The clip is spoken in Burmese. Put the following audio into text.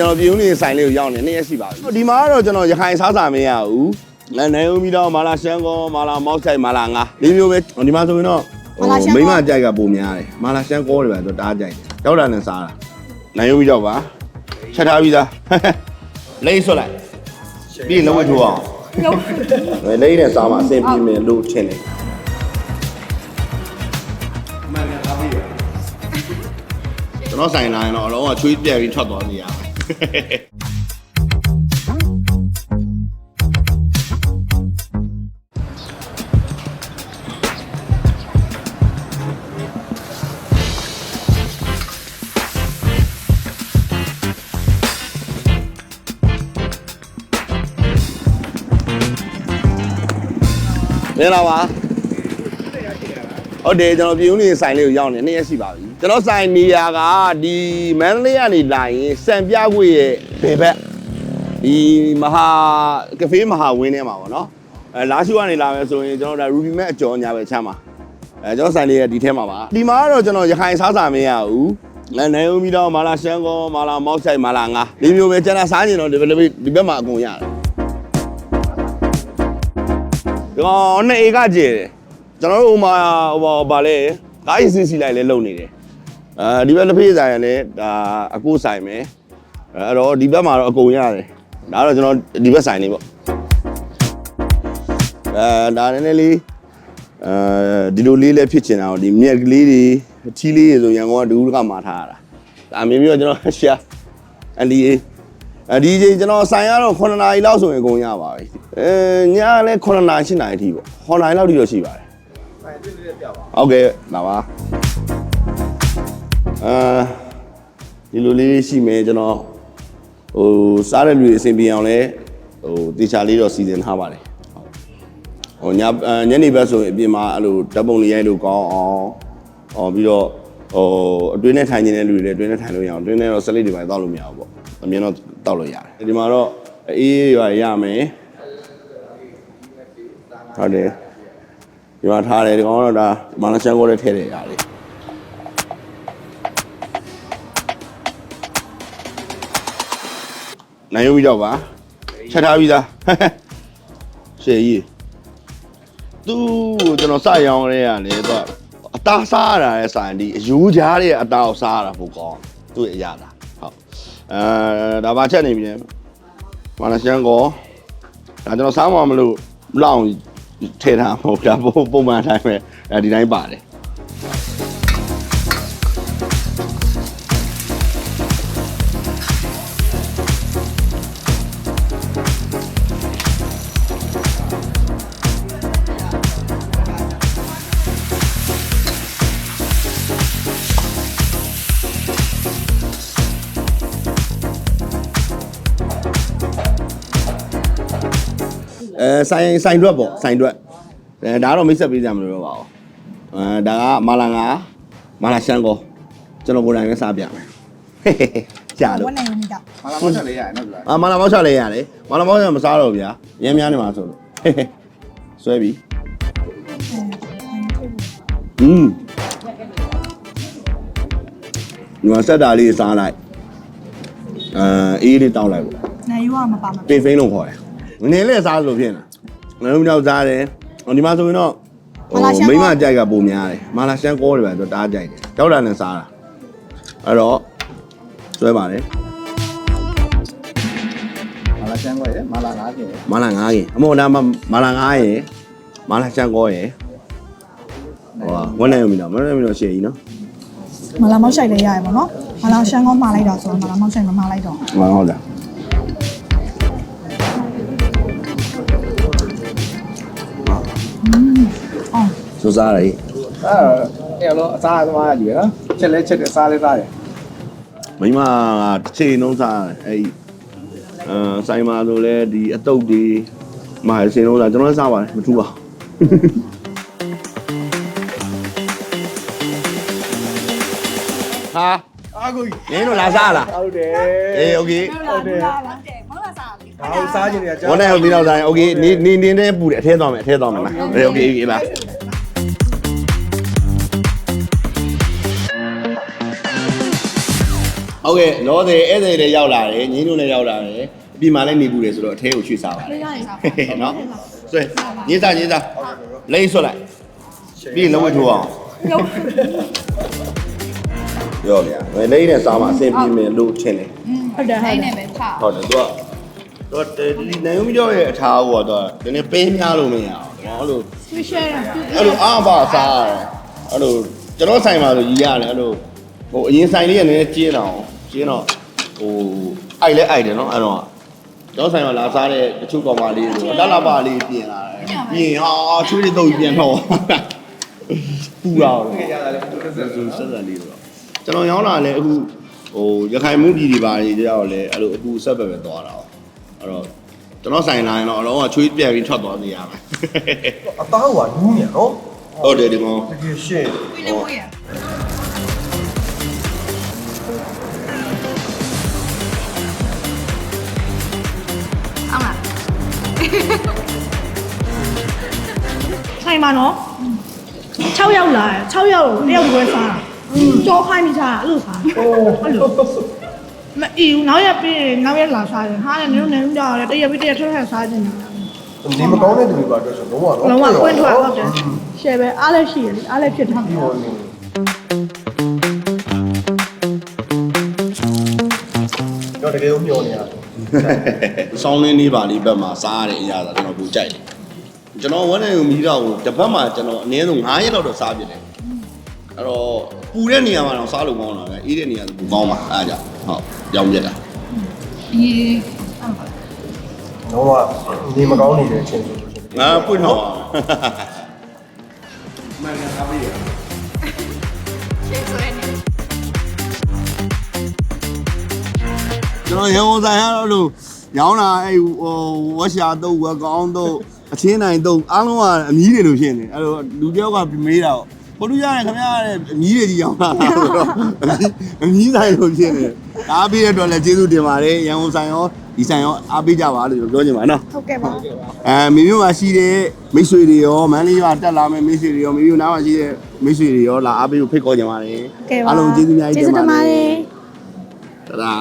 ကျွန်တော်ပြည်ဦးနေဆိုင်လေးကိုရောက်နေနှစ်ရက်ရှိပါပြီဒီမှာကတော့ကျွန်တော်ရခိုင်စားစာမရဘူးလဲနေဦးပြီးတော့မာလာရှန်ကောမာလာမောက်ဆိုင်မာလာငါလေးမျိုးပဲဒီမှာဆိုရင်တော့မိမကြိုက်ကပုံများတယ်မာလာရှန်ကောတွေပဲဆိုတားကြိုက်တယ်ရောက်တာနဲ့စားတာနိုင်ဦးပြီးတော့ပါချက်ထားပြီးသားလိမ့်ဆွလိုက်ပြီးလုံးဝထိုးအောင်လိမ့်နဲ့စားမှအဆင်ပြေမယ်လို့ထင်တယ်ကျွန်တော်ဆိုင်လာရင်တော့အလုံးကချွေးပြက်ပြီးထွက်သွားနေရပါ တယ်မင်္ဂလာပါ ဟုတ်တယ်ကျွန်တော်ပြည်ဦးနေဆိုင်လေးကိုရောက်နေနှစ်ရက်ရှိပါပြီကျွန်တော်ဆိုင်နေရာကဒီမန္တလေးကနေလာရင်စံပြခွေရဲ့ဘယ်ဘက်ဒီမဟာကဖေးမဟာဝင်းထဲမှာပေါ့နော်အဲလာရှိကနေလာမယ်ဆိုရင်ကျွန်တော်ဒါ Ruby Mac အကျော်ညာပဲချမ်းပါအဲကျွန်တော်ဆိုင်လေးကဒီထဲမှာပါဒီမှာကတော့ကျွန်တော်ရခိုင်စားစာမရဘူးလဲနေဦးပြီးတော့မာလာရှန်ကောမာလာမောက်ဆိုင်မာလာငါဒီမျိုးပဲကျွန်တော်စားကျင်တော့ဒီဘက်ဒီဘက်မှာအကုန်ရတယ်ဒီကောင်နှစ်ဧကကျယ်တယ် ကျွန်တော်တို့ဟိုမှာဟိုပါဗာလဲကားရစီစီလိုက်လဲလုံနေတယ်အဲဒီဘက်လက်ဖေးဆိုင်ရလဲဒါအကိုဆိုင်မယ်အဲအဲ့တော့ဒီဘက်မှာတော့အကုန်ရတယ်ဒါတော့ကျွန်တော်ဒီဘက်ဆိုင်လေးပေါ့အဲဒါနည်းနည်းလေးအဲဒီလိုလေးလဲဖြစ်ချင်တာတော့ဒီမြက်ကလေးတွေထီးလေးတွေဆိုရန်ကုန်ကဒူးကမှာထားရတာဒါမြင်ပြီးတော့ကျွန်တော်ရှာအလီအေးအဲဒီချိန်ကျွန်တော်ဆိုင်ရတော့9နာရီလောက်ဆိုရင်အကုန်ရပါပြီအဲညလည်း9နာရီ10နာရီအထိပေါ့9နာရီလောက်ထိတော့ရှိပါတယ် ဆိုင်တိတိပြပါဟုတ်ကဲ့လာပါအဲဒီလိုလေးရှိမယ်ကျွန်တော်ဟိုစားတဲ့လူတွေအဆင်ပြေအောင်လဲဟိုတေချာလေးတော့စီစဉ်ထားပါတယ်ဟိုညအဲညနေဘက်ဆိုရင်အပြင်မှာအဲ့လိုဓာတ်ပုံလေးရိုက်လို့ကောင်းအောင်ဟောပြီးတော့ဟိုအတွင်းနဲ့ထိုင်နေတဲ့လူတွေလည်းအတွင်းနဲ့ထိုင်လို့ရအောင်အတွင်းနဲ့တော့စလိတ်တွေပဲတောက်လို့မရဘူးပေါ့အမြင်တော့တောက်လို့ရတယ်ဒီမှာတော့အေးအေးရွာရမယ်ဟုတ်တယ် ဒီမှာထားတယ်ဒီကောင်ကတော့ဒါမာနချန်ကိုလည်းထည့်တယ်ရတယ်နိုင်ရုံပြီးတော့ပါချက်ထားပြီးသားရှေ့ကြီးသူ့ကိုကျွန်တော်စရောင်းရဲရတယ်တော့အသားစားရတာရဲ့ဆိုင်ဒီအယူကြားရဲ့အသားကိုစားရတာပိုကောင်းသူ့ရဲ့အရာလားဟုတ်အဲဒါပါချက်နေပြီလေမာနချန်ကိုဒါကျွန်တော်စားမှမလို့လောင်း ထည့်ထားမဟုတ်ဒါပုံပုံမှန်တိုင်းပဲအဲဒီတိုင်းပါတယ် အဲဆိုင်ဆိုင်တွက်ပေါ့ဆိုင်တွက်အဲဒါကတော့မိတ်ဆက်ပေးကြမလို့တော့ပါဘူးအဲဒါကမာလာငါမာလာရှန်ကိုကျွန်တော်ကိုယ်တိုင်ပဲစားပြမယ်ကြာလို့ဝတ်နိုင်မိတာမာလာမောက်ချက်လေးရတယ်နော်ဗျာအာမာလာမောက်ချလေးရတယ်မာလာမောက်ချမစားတော့ဗျာရမ်းများနေမှာဆိုလို့ဆွဲပြီอืมဒီမှာဆက်တာလေးစားလိုက်အဲအေးလေးတောက်လိုက်ပေါ့နိုင်ယူကမပါမှာပေဖိန်းလို့ခေါ်တယ်။ နင်းလည်းစားလို့ဖြစ်နေတာ။လုံးတော့စားတယ်။ဟိုဒီမှာဆိုရင်တော့ဟိုမိမကြိုက်ကပုံများတယ်။မာလာရှန်ကောတွေပဲဆိုတားကြိုက်တယ်။ကြောက်တာနဲ့စားတာ။အဲ့တော့ဆွဲပါတယ်မာလာချန်ခွဲရမာလာငါးကျင်ရ။မာလာ9ရင်အမောဒါမှမာလာ9ရင်မာလာရှန်ကောရင်ဟိုဝန်းနေပြီတော့မနေပြီတော့ရှေ့ကြီးနော်မလာမောက်ဆိုင်လေးရရပါတော့မလာရှမ်းကောင်းမှာလိုက်တာဆိုတော့မလာမောက်ဆိုင်မမှာလိုက်တော့။မှန်ဟုတ်လား အော် ။စူစားရည် အဲ့အဲ့တော့အစားသမားရကြီးနော်ချက်လဲချက်တယ်စားလဲစားတယ် မိမကတစ်ချိန်လုံးစားတယ်အဲ့ဒီအဲဆိုင်မှာဆိုလဲဒီအတုပ်ဒီမာတစ်ချိန်လုံးစားကျွန်တော်လည်းစားပါတယ်မထူပါဟာ အာကိုကြီး နင်းတို့လာစားလား ဟုတ်တယ် အေးโอเค ဟုတ်တယ်ဟုတ်တယ်မောင်လာစားလေး ဒါကိုစားကျင်နေကြ ဝန်းနေဟုတ်ပြီးတော့စားရင်โอเคနေနေနေနေပူတယ်အထဲသွားမယ်အထဲသွားမယ်လားအေးโอเคโอเคပါ ဟုတ်ကဲ့လောတယ်ဧည့်သည်လည်းရောက်လာတယ်ငင်းတို့လည်းရောက်လာတယ်အပြင်မှာလည်းနေဘူးလေဆိုတော့အထဲကိုရွှေ့စားပါလေရရနော်ဆွဲညင်းစားညင်းစားလိမ့်ဆွတ်လိုက်ပြီးရင်လက်ဝဲထိုးအောင်ရောဗျာလိမ့်နဲ့စားမှအဆင်ပြေမယ်လို့ထင်တယ်ဟုတ်တယ်ဟုတ်တယ်နဲ့ပဲထားဟုတ်တယ်သူကသူကဒီနိုင်ုံပြောရဲ့အထားကိုတော့နည်းနည်းပေးများလို့မရအောင်နော်အဲ့လိုဆွေးရှဲတာအဲ့လိုအားပါစားရတယ်အဲ့လိုကျွန်တော်ဆိုင်မှာဆိုကြီးရတယ်အဲ့လိုဟိုအရင်ဆိုင်လေးကနည်းနည်းကျင်းတော့ ကျင်းတော့ဟိုအိုက်လဲအိုက်တယ်နော်အဲ့တော့ကျွန်တော်ဆိုင်မှာလာစားတဲ့တချို့ကောင်မလေးဆိုတော့လလပါလေးပြင်လာတယ်ပြင်ဟာချွေးတွေတော့ပြင်တော့ပူတော့ရတာလည်းသူတစ်ဆက်ဆိုဆက်ဆက်လေးတော့ကျွန်တော်ရောင်းလာလဲအခုဟိုရခိုင်မှုပြည်တွေပါတွေကြောက်လဲအဲ့လိုအခုဆက်ပဲပဲသွားတာအဲ့တော့ကျွန်တော်ဆိုင်လာရင်တော့အလုံးကချွေးပြန်ပြီးထွက်သွားနေရမယ်အသားကနူးနေနော်ဟုတ်တယ်ဒီကောင်တကယ်ရှင်းပြီး ဆိုင်မှာနော်6ယောက်လာတယ်6ယောက်ကိုတယောက်ကိုပဲစားတာကြောခိုင်းပြီးစားတာအဲ့လိုစားတာအဲ့လိုမအီဘူးနောက်ရက်ပြီးရင်နောက်ရက်လာစားတယ်ဟာလည်းနင်တို့နေကြတယ်တရက်ပြီးတရက်ထွက်ထွက်စားကြတယ်ဒီမကောင်းတဲ့သူတွေပါတော့ဆိုလုံးဝတော့လုံးဝကွင်းထွက်ဟုတ်တယ်ရှယ်ပဲအားလည်းရှိရလေအားလည်းဖြစ်ထားတယ်တော့တကယ်ကိုမျောနေရတယ်ဆောင်းလင်းလေးပါလေးဘက်မှာစားရတဲ့အရာသာကျွန်တော်ကိုကြိုက်တယ် ကျွန်တော်ဝန်းနေကိုမီးတော့ကိုတစ်ပတ်မှာကျွန်တော်အနည်းဆုံး9ရက်လောက်တော့စားပြတယ်အဲ့တော့ပူတဲ့နေရာမှာတော့စားလို့ကောင်းတာပဲအေးတဲ့နေရာဆိုပူကောင်းပါအားကြောင့်ဟုတ်ကြောင်ပြက်တာဒီလုံးဝဒီမကောင်းနေတဲ့အချင်းဆိုလို့ရှိရင်ငါပွင့်တော့ရှင်းဆွဲနေကျွန်တော်ရေဝန်ဆိုင်ရတော့လို့ရောင်းတာအဲ့ဟိုဝက်ရှာတော့ဝက်ကောင်းတော့ အချင်းနိုင်တော့အားလုံးကအမီးတွေလို့ဖြစ်နေအဲ့လိုလူတယောက်ကမေးတာပေါ့ဘလူရတယ်ခင်ဗျားတဲ့အမီးတွေကြီးရောင်းတာဆိုတော့အမီးဆိုင်လို့ဖြစ်နေအားပေးတဲ့အတွက်လည်းကျေးဇူးတင်ပါတယ်ရန်ကုန်ဆိုင်ရောဒီဆိုင်ရောအားပေးကြပါလို့ပြောချင်ပါနော်ဟုတ်ကဲ့ပါအဲမိမျိုးမှာရှိတဲ့မိတ်ဆွေတွေရောမန်းလေးကတက်လာမယ့်မိတ်ဆွေတွေရောမိမျိုးနားမှာရှိတဲ့မိတ်ဆွေတွေရောလာအားပေးဖို့ဖိတ်ခေါ်ကြပါတယ်ကဲပါအားလုံးကျေးဇူးအများကြီးတင်ပါတယ်ကျေးဇူးတင်ပါတယ်တဒါ